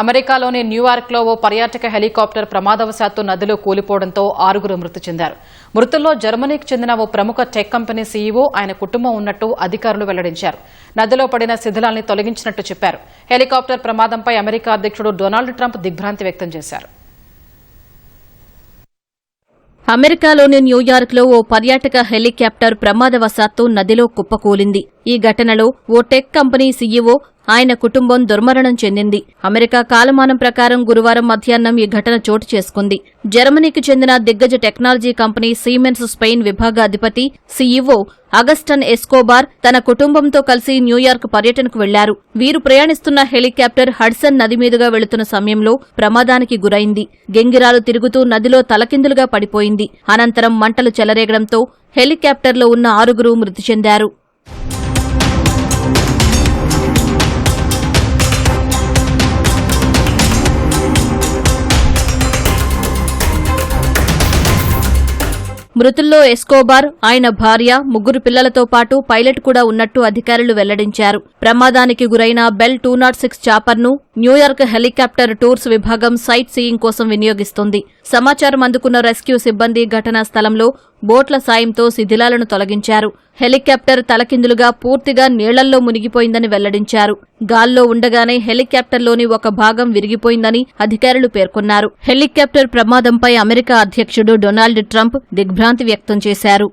అమెరికాలోని న్యూయార్క్లో ఓ పర్యాటక హెలికాప్టర్ ప్రమాదవశాత్తు నదిలో కూలిపోవడంతో ఆరుగురు మృతి చెందారు. మృతుల్లో జర్మనీకి చెందిన ఓ ప్రముఖ టెక్ కంపెనీ సీఈఓ ఆయన కుటుంబం ఉన్నట్టు అధికారులు వెల్లడించారు. నదిలో పడిన శిథిలాల్ని తొలగించినట్టు చెప్పారు. హెలికాప్టర్ ప్రమాదంపై అమెరికా అధ్యక్షుడు డొనాల్డ్ ట్రంప్ దిగ్భ్రాంతి వ్యక్తం చేశారు. అమెరికాలోని న్యూయార్క్లో ఓ పర్యాటక హెలికాప్టర్ ప్రమాదవశాత్తు నదిలో కుప్పకూలింది. ఈ ఘటనలో ఓ టెక్ కంపెనీ సీఈఓ ఆయన కుటుంబం దుర్మరణం చెందింది. అమెరికా కాలమానం ప్రకారం గురువారం మధ్యాహ్నం ఈ ఘటన చోటు చేసుకుంది. జర్మనీకి చెందిన దిగ్గజ టెక్నాలజీ కంపెనీ సీమెన్స్ స్పెయిన్ విభాగ అధిపతి సీఈఓ అగస్టన్ ఎస్కోబార్ తన కుటుంబంతో కలిసి న్యూయార్క్ పర్యటనకు వెళ్ళారు. వీరు ప్రయాణిస్తున్న హెలికాప్టర్ హడ్సన్ నది మీదుగా వెళుతున్న సమయంలో ప్రమాదానికి గురైంది. గెంగిరాలు తిరుగుతూ నదిలో తలకిందులుగా పడిపోయింది. అనంతరం మంటలు చెలరేగడంతో హెలికాప్టర్లో ఉన్న ఆరుగురు మృతి చెందారు. మృతుల్లో ఎస్కోబార్ ఆయన భార్య ముగ్గురు పిల్లలతో పాటు పైలట్ కూడా ఉన్నట్టు అధికారులు వెల్లడించారు. ప్రమాదానికి గురైన బెల్ టూ నాట్ సిక్స్ చాపర్ను న్యూయార్క్ హెలికాప్టర్ టూర్స్ విభాగం సైట్ సీయింగ్ కోసం వినియోగిస్తుంది. సమాచారం అందుకున్న రెస్క్యూ సిబ్బంది ఘటనా స్థలంలో బోట్ల సాయంతో శిథిలాలను తొలగించారు. హెలికాప్టర్ తలకిందులుగా పూర్తిగా నీళ్ళల్లో మునిగిపోయిందని వెల్లడించారు. గాల్లో ఉండగానే హెలికాప్టర్లోని ఒక భాగం విరిగిపోయిందని అధికారులు పేర్కొన్నారు. హెలికాప్టర్ ప్రమాదంపై అమెరికా అధ్యక్షుడు డొనాల్డ్ ట్రంప్ దిగ్భ్రాంతి వ్యక్తం చేశారు.